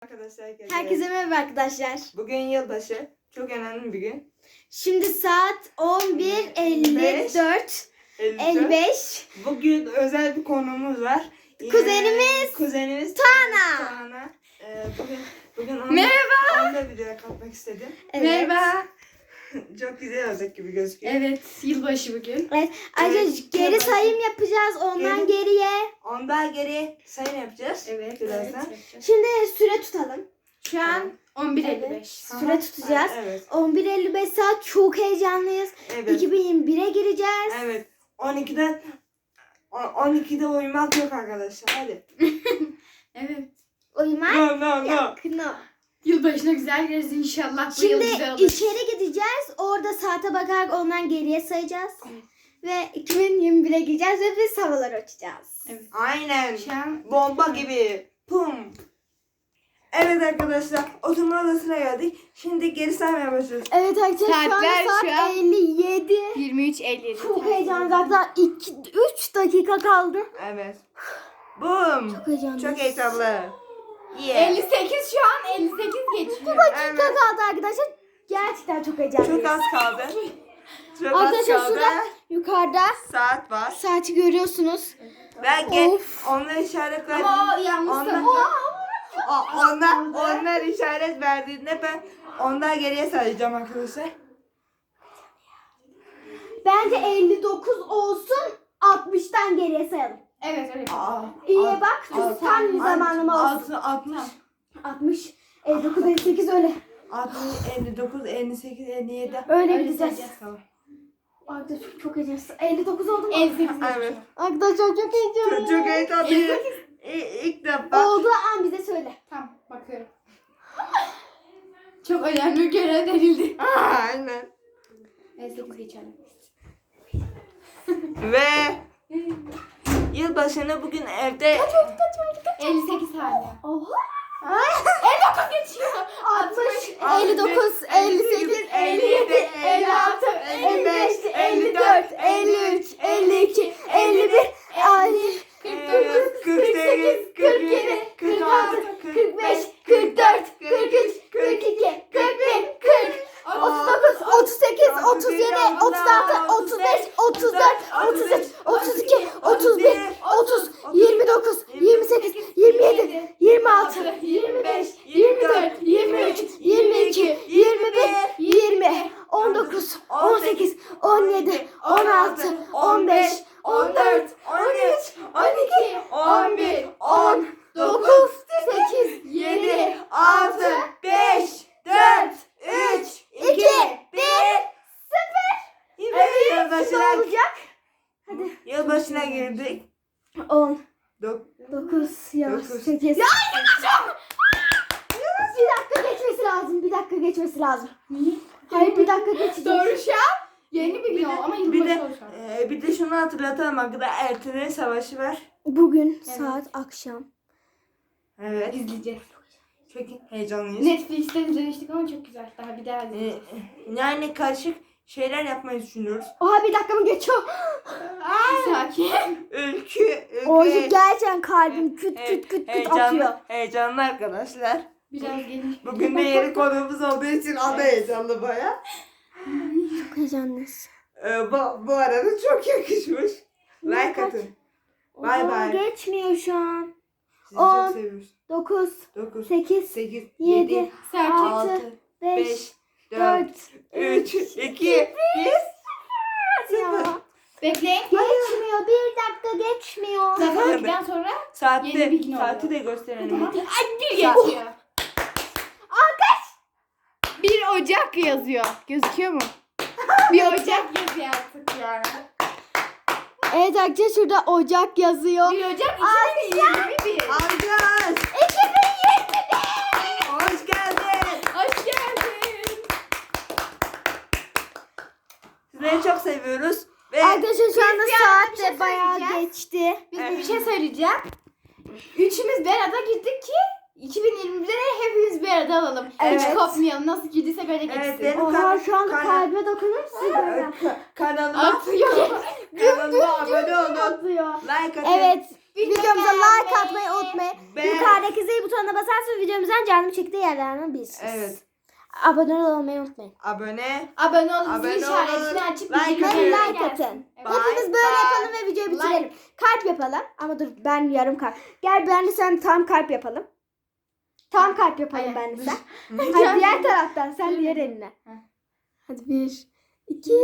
Arkadaşlar herkese. Herkese merhaba arkadaşlar. Bugün yılbaşı. Çok önemli bir gün. Şimdi saat 11.54 54. 55. Bugün özel bir konuğumuz var. Yine Kuzenimiz Kuzenimiz Tana. Tana. Ee, bugün bugün onu, Merhaba. onu da videoya katmak istedim. Evet. Merhaba. Çok güzel olacak gibi gözüküyor. Evet, yılbaşı bugün. Evet. Ayrıca Evet, geri merhaba. sayım yapacağız ondan Geri- geriye. Ondan geri sayım yapacağız. Evet, Birazdan. evet. Şimdi süre tutalım. Şu an Tamam. 11.55. süre Aha. tutacağız. Evet. 11.55 saat çok heyecanlıyız. Evet. 2021'e gireceğiz. Evet. 12'den o- 12'de uyumak yok arkadaşlar. Hadi. Evet. Uyumak No no no. yok. No. Yılbaşına güzel gireriz inşallah. Bu yıl Şimdi güzel olur. içeri gideceğiz. Orada saate bakarak ondan geriye sayacağız. Ve 2021'e gireceğiz ve biz havalar uçacağız. Evet. Aynen. Şu an Bomba gibi. Pum. Evet arkadaşlar oturma odasına geldik. Şimdi geri saymaya başlıyoruz. Evet arkadaşlar şu Saatler saat şu an 57. 23.57. Çok heyecanlı. Hatta 3 dakika kaldı. Evet. Bum. Çok heyecanlı. Çok heyecanlı. Yeah. 58 şu an 58 geçiyor. dakika Evet. kaldı arkadaşlar. Gerçekten çok heyecanlı. Çok az kaldı. Çok az Arkadaşlar kaldı. şurada yukarıda Saat var. saati görüyorsunuz. Ben gel. Of. Onlar işaret ver. Ama o yanlış Onlar. O- onlar, onlar işaret verdiğinde ben ondan geriye sayacağım arkadaşlar. Bence 59 olsun 60'tan geriye sayalım. Evet öyle. Aa, İyi alt- bak alt- tam bir zamanlama olsun. altı- 60, 60, 59, 58 öyle. 60, 59, 58, 57. Öyle Öyle gideceğiz. sayacağız. Tamam. Arkadaşlar çok, çok heyecanlı. 59 oldu mu? 58 Evet. geçiyor. Arkadaşlar çok Çok, heyecanlı. çok heyecanlıyım. İ- İlk defa. Olduğu an bize söyle. Tamam bakıyorum. Çok önemli bir görev verildi. Aa, Aynen. 58 geçelim. Ve yılbaşını bugün evde 58 hala. Oha. 59 geçiyor. 60, 59, 58, 57, 56, 55, 54, 53, 52, 51, ay, 49, 48, 47, 46, 45, 44, 43, 42, 41, 40, 39, 38, 37, 36, 35, 34, 33, 26, 25, 24, 23, 22, 21, 20, 19, 18, 17, 16, 15, 14, 13, 12, 11, 10, 9, 8, 7, 6, 5, 4, 3, 2, 1, 0. Evet, yılbaşına, yılbaşına girdik. 10, Dok- 9, yavaş, Dokuz. 8. Ya Bir dakika geçmesi lazım. Bir dakika geçmesi lazım. Niye? Hayır bir dakika geçecek. Doğru şu an. Yeni bir gün oldu ama Bir yılbaşı de oldu şu an. e, bir de şunu hatırlatalım arkadaşlar. Ertuğrul Savaşı var. Bugün Evet. saat akşam. Evet. İzleyeceğiz. Çok heyecanlıyız. Netflix'te izlemiştik ama çok güzel. Daha bir daha E, izleyeceğiz. yani karışık şeyler yapmayı düşünüyoruz. Oha bir dakika mı geçiyor? Sakin. Ülkü, ülkü. Oğlum gerçekten kalbim küt Evet, küt küt küt heyecanlı, atıyor. heyecanlı arkadaşlar. Biraz geniş. Bugün de yeni konuğumuz olduğu için o da heyecanlı baya. Çok heyecanlıyız. Ee, bu, bu arada çok yakışmış. Like atın. Bay bay. Geçmiyor şu an. Sizi On. çok seviyoruz. 9, 9, 8, 8, 7, 7, Sakin. 6, 5, 5, 4, 4, 3, 2, 1. ya. Bekleyin. Geçmiyor. Bir dakika geçmiyor. Zaten birden sonra Saati Yeni bir gün de, saati oluyor. de gösterelim. Ay bir geçiyor. Arkadaş. 1 Ocak yazıyor. Gözüküyor mu? 1 Ocak yazıyor artık yani. Evet arkadaşlar şurada Ocak yazıyor. 1 Ocak 2021. Alkış! Sizleri çok seviyoruz. Ve Arkadaşlar şu anda bir anda saat bir de şey bayağı söyleyeceğiz. geçti. Biz de bir şey söyleyeceğim. Üçümüz bir arada girdik ki 2021'e hepimiz bir arada alalım. Evet. Hiç kopmayalım. Nasıl girdiysek öyle geçsin. Evet, benim Oha şu anda kan- kalbe böyle. Ka- kanalıma, Atıyor. kanalıma abone olun. Atıyor. Like atın. Evet Videomuza like atmayı unutmayın. Be- Yukarıdaki zil butonuna basarsanız videomuzdan canlı bir şekilde yararlanabilirsiniz. Evet. Abone olmayı unutmayın. Abone. Abone olun. Abone Zil işaretini olun, açıp like bildirimleri atın. Like gelsin. atın. Evet. Bye Hepimiz böyle bye. yapalım ve videoyu bitirelim. Kalp yapalım. Ama dur ben yarım kalp. Gel ben de sen tam kalp yapalım. Tam kalp yapalım Hayır, ben de sen. Hadi diğer taraftan sen diğer eline. Hadi bir, iki,